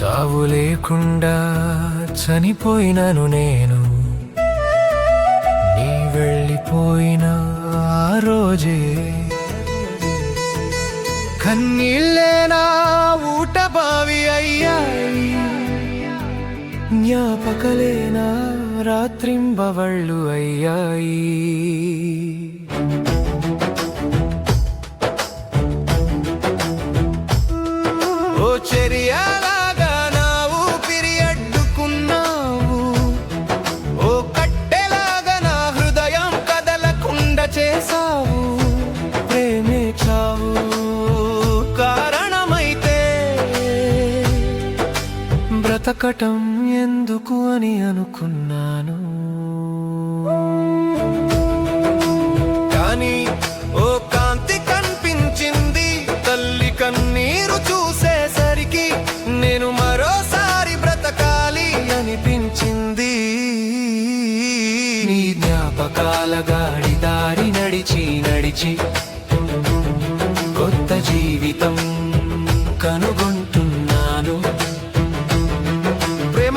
చావు లేకుండా చనిపోయినను నేను. నీ వెళ్ళిపోయిన ఆ రోజే. కన్నీళ్ళేనా పుట్టబావి బావి అయ్యాయి. జ్ఞాపకలేనా రాత్రింబవళ్ళు అయ్యాయి. ఓ చెరియా. బ్రతకటం ఎందుకు అని అనుకున్నాను. కానీ ఓ కాంతి కనిపించింది తల్లి కన్నీరు చూసేసరికి నేను మరోసారి బ్రతకాలి అనిపించింది. నీ జ్ఞాపకాల గాడి దారి నడిచి నడిచి కొత్త జీవితం కనుగొంటున్నాను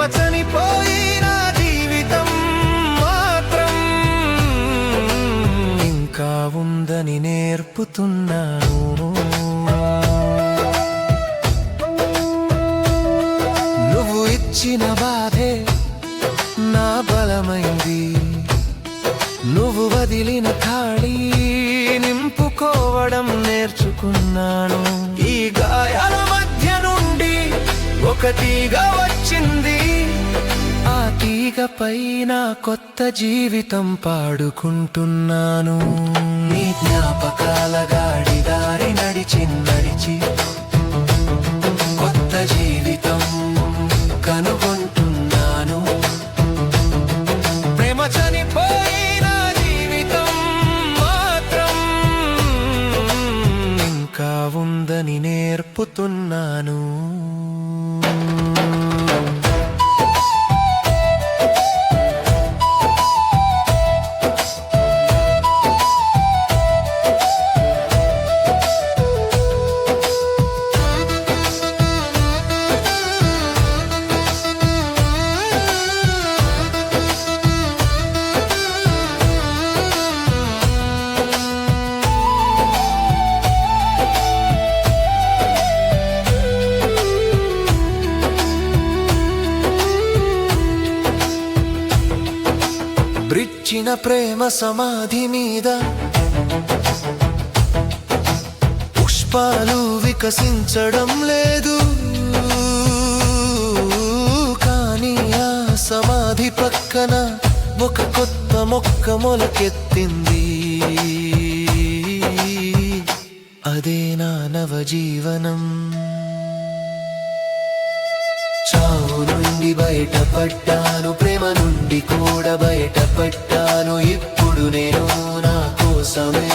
చనిపోయిన జీవితం మాత్రం ఇంకా ఉందని నేర్పుతున్నాను. నువ్వు ఇచ్చిన బాధే నా బలమైంది. నువ్వు వదిలిన ఖాళీ నింపుకోవడం నేర్చుకున్నాను. ఈ గాయాల మధ్య నుండి ఒక తీగ వచ్చింది. ఆ తీగపై కొత్త జీవితం పాడుకుంటున్నాను. నీ జ్ఞాపకాల గాడి దారి నడిచి నడిచి కొత్త జీవితం కనుగొంటున్నాను. ప్రేమ చనిపోయిన జీవితం మాత్రం ఇంకా ఉందని నేర్పుతున్నాను. బ్రిచ్చిన ప్రేమ సమాధి మీద పుష్పాలు వికసించడం లేదు. కానీ ఆ సమాధి పక్కన ఒక కొత్త మొక్క మొలకెత్తింది. అదే నా నవజీవనం. చావు. నుండి బయటపడ్డాను ప్రేమ నుండి కూడా బయటపడ్డాను. ఇప్పుడు నేను నా కోసమే